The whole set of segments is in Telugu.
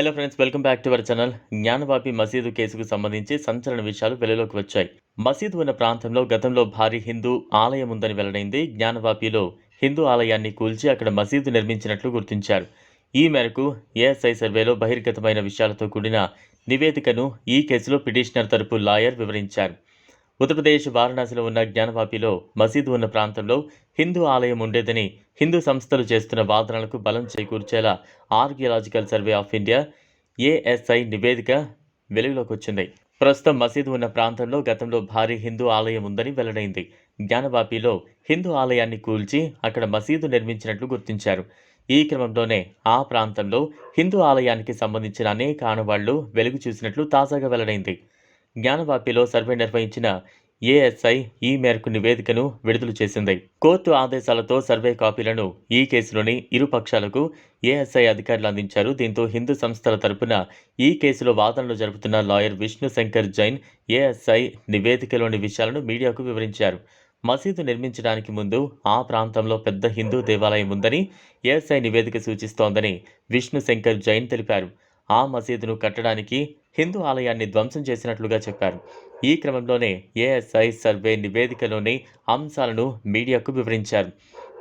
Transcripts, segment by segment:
Hello friends welcome back to our channel. Gyanvapi మసీదు కేసుకు సంబంధించి సంచలన విషయాలు వెలుగులోకి వచ్చాయి. మసీదు ఉన్న ప్రాంతంలో గతంలో భారీ హిందూ ఆలయం ఉందని వెల్లడైంది జ్ఞానవాపిలో. హిందూ ఆలయాన్ని కూల్చి అక్కడ మసీదు నిర్మించినట్లు గుర్తించారు. ఈ మేరకు ఏఎస్ఐ సర్వేలో బహిర్గతమైన విషయాలతో కూడిన నివేదికను ఈ కేసులో పిటిషనర్ తరపు లాయర్ వివరించారు. ఉత్తరప్రదేశ్ వారణాసిలో ఉన్న జ్ఞానవాపిలో మసీదు ఉన్న ప్రాంతంలో హిందూ ఆలయం ఉండేదని హిందూ సంస్థలు చేస్తున్న వాదనలకు బలం చేకూర్చేలా archaeological survey of India ASI నివేదిక వెలుగులోకి వచ్చింది. ప్రస్తుతం మసీదు ఉన్న ప్రాంతంలో గతంలో భారీ హిందూ ఆలయం ఉందని వెల్లడైంది. జ్ఞానవాపిలో హిందూ ఆలయాన్ని కూల్చి అక్కడ మసీదు నిర్మించినట్లు గుర్తించారు. ఈ క్రమంలోనే ఆ ప్రాంతంలో హిందూ ఆలయానికి సంబంధించిన అనేక ఆనవాళ్ళు వెలుగు చూసినట్లు తాజాగా వెల్లడైంది. జ్ఞానవాపిలో సర్వే నిర్వహించిన ఏఎస్ఐ ఈ మేరకు నివేదికను విడుదల చేసింది. కోర్టు ఆదేశాలతో సర్వే కాపీలను ఈ కేసులోని ఇరు పక్షాలకు ఏఎస్ఐ అధికారులు అందించారు. దీంతో హిందూ సంస్థల తరపున ఈ కేసులో వాదనలు జరుపుతున్న లాయర్ విష్ణు శంకర్ జైన్ ఏఎస్ఐ నివేదికలోని విషయాలను మీడియాకు వివరించారు. మసీదు నిర్మించడానికి ముందు ఆ ప్రాంతంలో పెద్ద హిందూ దేవాలయం ఉందని ఏఎస్ఐ నివేదిక సూచిస్తోందని విష్ణు శంకర్ జైన్ తెలిపారు. ఆ మసీదును కట్టడానికి హిందూ ఆలయాన్ని ధ్వంసం చేసినట్లుగా చెప్పారు. ఈ క్రమంలోనే ఏఎస్ఐ సర్వే నివేదికలోని అంశాలను మీడియాకు వివరించారు.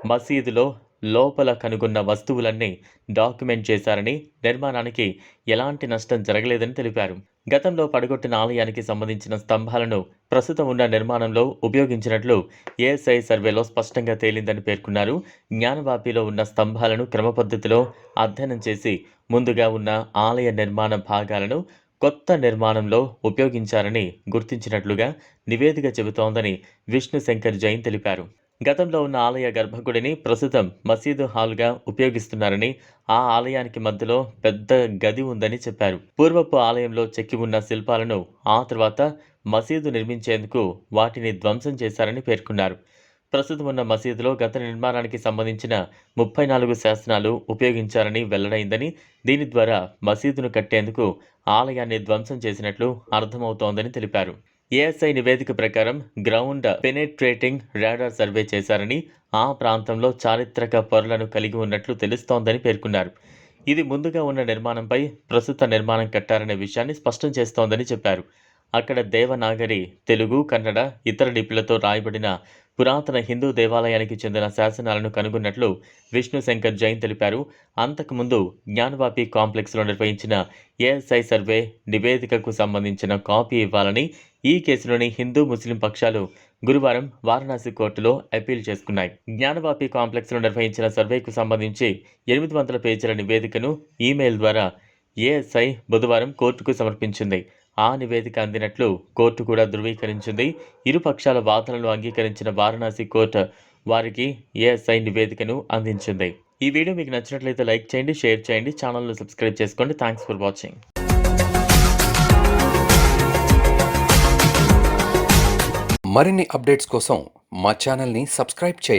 మసీదులో లోపల కనుగొన్న వస్తువులన్నీ డాక్యుమెంట్ చేశారని నిర్మాణానికి ఎలాంటి నష్టం జరగలేదని తెలిపారు. గతంలో పడగొట్టిన ఆలయానికి సంబంధించిన స్తంభాలను ప్రస్తుతం ఉన్న నిర్మాణంలో ఉపయోగించినట్లు ఏఎస్ఐ సర్వేలో స్పష్టంగా తేలిందని పేర్కొన్నారు. జ్ఞానవాపిలో ఉన్న స్తంభాలను క్రమపద్ధతిలో అధ్యయనం చేసి ముందుగా ఉన్న ఆలయ నిర్మాణ భాగాలను కొత్త నిర్మాణంలో ఉపయోగించారని గుర్తించినట్లుగా నివేదిక చెబుతోందని విష్ణు శంకర్ జైన్ తెలిపారు. గతంలో ఉన్న ఆలయ గర్భగుడిని ప్రస్తుతం మసీదు హాల్గా ఉపయోగిస్తున్నారని ఆ ఆలయానికి మధ్యలో పెద్ద గది ఉందని చెప్పారు. పూర్వపు ఆలయంలో చెక్కి ఉన్న శిల్పాలను ఆ తర్వాత మసీదు నిర్మించేందుకు వాటిని ధ్వంసం చేశారని పేర్కొన్నారు. ప్రస్తుతం ఉన్న మసీదులో గత నిర్మాణానికి సంబంధించిన ముప్పై నాలుగు శాసనాలు ఉపయోగించారని వెల్లడైందని దీని ద్వారా మసీదును కట్టేందుకు ఆలయాన్ని ధ్వంసం చేసినట్లు అర్థమవుతోందని తెలిపారు. ఏఎస్ఐ నివేదిక ప్రకారం గ్రౌండ్ పెనెట్రేటింగ్ రాడార్ సర్వే చేశారని ఆ ప్రాంతంలో చారిత్రక పొరలను కలిగి ఉన్నట్లు తెలుస్తోందని పేర్కొన్నారు. ఇది ముందుగా ఉన్న నిర్మాణంపై ప్రస్తుత నిర్మాణం కట్టారనే విషయాన్ని స్పష్టం చేస్తోందని చెప్పారు. అక్కడ దేవనాగరి తెలుగు కన్నడ ఇతర లిపిలతో రాయబడిన పురాతన హిందూ దేవాలయానికి చెందిన శాసనాలను కనుగొన్నట్లు విష్ణు శంకర్ జైన్ తెలిపారు. అంతకుముందు జ్ఞానవాపి కాంప్లెక్స్లో నిర్వహించిన ఏఎస్ఐ సర్వే నివేదికకు సంబంధించిన కాపీ ఇవ్వాలని ఈ కేసులోని హిందూ ముస్లిం పక్షాలు గురువారం వారణాసి కోర్టులో అప్పీల్ చేసుకున్నాయి. జ్ఞానవాపి కాంప్లెక్స్లో నిర్వహించిన సర్వేకు సంబంధించి ఎనిమిది వందల పేజీల నివేదికను ఈమెయిల్ ద్వారా ఏఎస్ఐ బుధవారం కోర్టుకు సమర్పించింది. ఆ నివేదిక అందినట్లు కోర్టు కూడా ధృవీకరించింది. ఇరు పక్షాల వాదనలు అంగీకరించిన వారణాసి కోర్టు వారికి ఏఎస్ఐ నివేదికను అందించింది. ఈ వీడియో మీకు నచ్చినట్లయితే లైక్ చేయండి షేర్ చేయండి ఛానల్ను సబ్స్క్రైబ్ చేసుకోండి. Thanks for watching. మరిన్ని అప్డేట్స్ కోసం మా ఛానల్ని సబ్స్క్రైబ్ చేయండి.